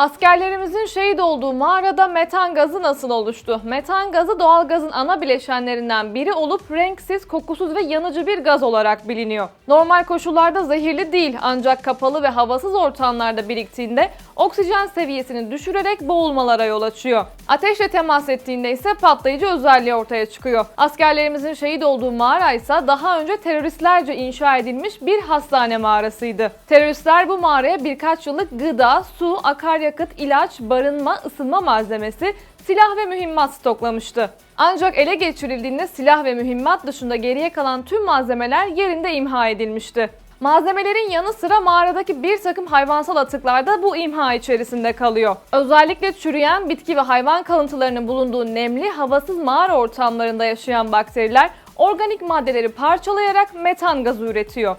Askerlerimizin şehit olduğu mağarada metan gazı nasıl oluştu? Metan gazı doğal gazın ana bileşenlerinden biri olup renksiz, kokusuz ve yanıcı bir gaz olarak biliniyor. Normal koşullarda zehirli değil ancak kapalı ve havasız ortamlarda biriktiğinde oksijen seviyesini düşürerek boğulmalara yol açıyor. Ateşle temas ettiğinde ise patlayıcı özelliği ortaya çıkıyor. Askerlerimizin şehit olduğu mağara ise daha önce teröristlerce inşa edilmiş bir hastane mağarasıydı. Teröristler bu mağaraya birkaç yıllık gıda, su, akaryakıt, ilaç, barınma, ısınma malzemesi, silah ve mühimmat stoklamıştı. Ancak ele geçirildiğinde silah ve mühimmat dışında geriye kalan tüm malzemeler yerinde imha edilmişti. Malzemelerin yanı sıra mağaradaki bir takım hayvansal atıklar da bu imha içerisinde kalıyor. Özellikle çürüyen bitki ve hayvan kalıntılarının bulunduğu nemli, havasız mağara ortamlarında yaşayan bakteriler organik maddeleri parçalayarak metan gazı üretiyor.